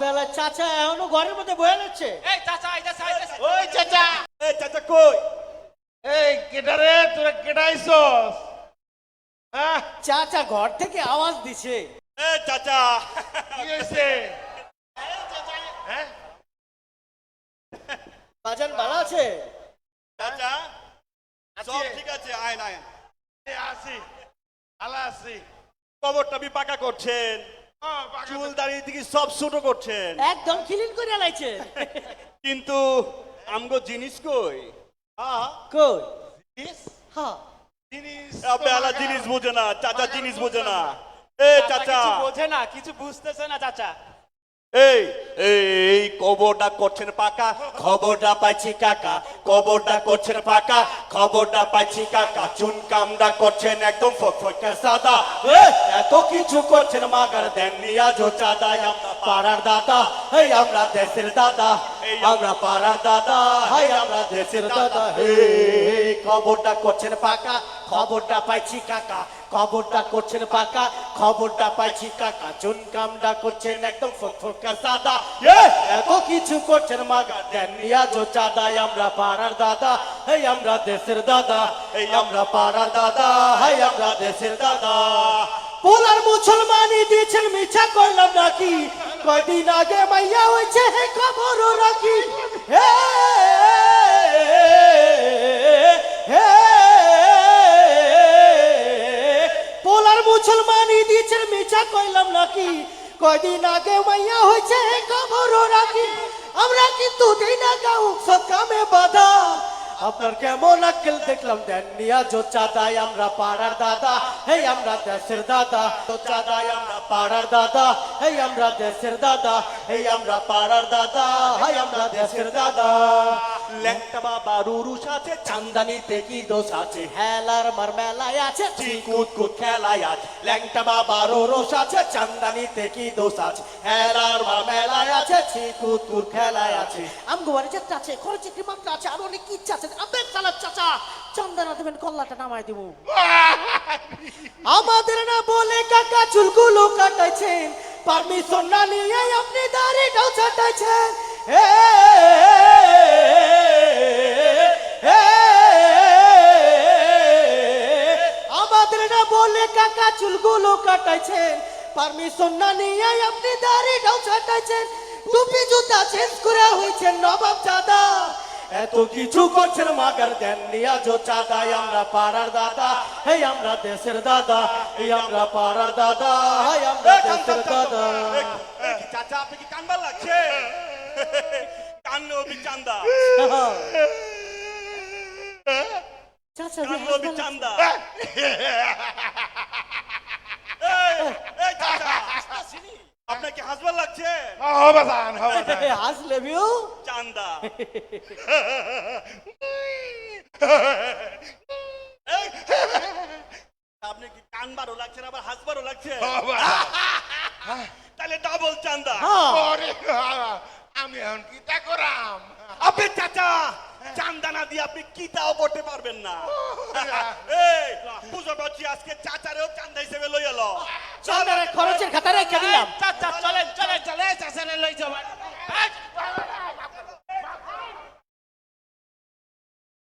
বেলা চাচা এখনও ঘরের মধ্যে বয়ে যাচ্ছে এই চাচা আইতাছে আইতাছে ওই চাচা। এই চাচা কই? এই কেটারে তোরা কেটাইছস হ্যাঁ? চাচা ঘর থেকে আওয়াজ দিছে। এই চাচা। কি হ্যাঁ? বাজান ভালো আছে? চাচা সব আছে। ঠিক আছে আয় আয় এই আসি। আলা আসি কবরটা বি পাকা করছেন। চুল দাঁড়িয়ে থেকে সব ছোট করছেন। একদম ক্লিন করে লাইছে কিন্তু আমগো জিনিস কই? হ্যাঁ, কই? জিনিস? হ্যাঁ। জিনিস বেলা জিনিস বোঝে না চাচা জিনিস বোঝে না। এ চাচা। চাচা কিছু বোঝে না কিছু বুঝতেছে না চাচা। এই এই, কবরটা করছেন পাকা, খবরটা পাইছি কাকা, কবরটা করছেন পাকা, খবরটা পাইছি কাকা, চুন কামটা করছেন একদম ফটফটকা সাদা। এত কিছু করছেন, মাগার দেন নিয়াজো চাঁদা আমরা পাড়ার দাদা, এই আমরা দেশের দাদা। আমরা পাড়ার দাদা, হাই, আমরা দেশের দাদা এই খবরটা করছেন পাকা, খবরটা পাইছি কাকা, খবরটা করছেন পাকা, খবরটা পাইছি কাকা, চুন কামটা করছেন একদম ফটফটকা সাদা। এত কিছু করছেন মাগা দেন নিয়াজো চাঁদাই আমরা পাড়ার দাদা, এই আমরা দেশের দাদা, এই আমরা পাড়ার দাদা, হাই, আমরা দেশের দাদা। পোলার মুসলমানি দিয়েছেন মিছা করলাম নাকি? কয়দিন আগে মাইয়া হয়েছে, হে খবরও রাখি। হে হে পোলার মুসলমানি দিয়েছেন মিছা কইলাম নাকি? কয়দিন আগে মাইয়া হয়েছে খবরও রাখি। আমরা কিন্তু দিই না গাউ সব কামে বাধা। আপনার কেমন আক্কেল দেখলাম? দেন নিয়া জো চাঁদাই আমরা পাড়ার দাদা। হেই, আমরা দেশের দাদা। তো চাঁদাই আমরা পাড়ার দাদা। হেই, আমরা দেশের দাদা। হেই, আমরা পাড়ার দাদা। হাই, আমরা দেশের দাদা। ল্যাংটা বাবা রুরুস আছে, চান্দানিতে কি দোষ আছে? হেলার মার মেলায় আছে চিকুত কুত খেলায় আছে। ল্যাংটা বাবা আছে কি দোষ আছে? হেলার মার মেলায় আছে খেলায় আছে। আছে খরচ মাত্রা আছে, আর অনেক ইচ্ছা আছে। চাচা দেবেন কল্লাটা নামাই দিব। আমাদের না বলে কাকা চুলগুলো কাটাইছেন, পারমিশন না নিয়ে আপনি দাড়িটাও ছাটাইছেন। বলে কাকা চুলগুলো কাটাইছেন। পারমিশন না নিয়ে আপনি দাড়িটাও ছাটাইছেন। টুপি জুতা চেঞ্জ করে হয়েছেন নবাব চাঁদা। এত কিছু করছেন মাগার দেন নিয়া জো চাঁদাই আমরা পাড়ার দাদা হেই আমরা দেশের দাদা এই আমরা পাড়ার দাদা হাই আমরা দেশের দাদা। চাচা আপনি কি কানবার লাগছে? কান্নে অবি চান্দা চাচা কান্নে অবি চান্দা এই, এই চাচা, আপনার কি হাসবার লাগছে? হবে জান হবে হাসলে ভিউ চান্দা। আপনি কি কানবারও লাগছে আবার হাসবারও লাগছে? তাহলে ডাবল চান্দা। হ্যাঁ। আমি এখন কি তা করাম? আপনি চাচা চান্দা না দিয়ে আপনি কি তাও করতে পারবেন না। এই পুজো করছি আজকে চাচারেও চান্দা হিসেবে লই এলো চন্দ্রের খরচের খাতা রেখে দিলাম। চাচা চলেন।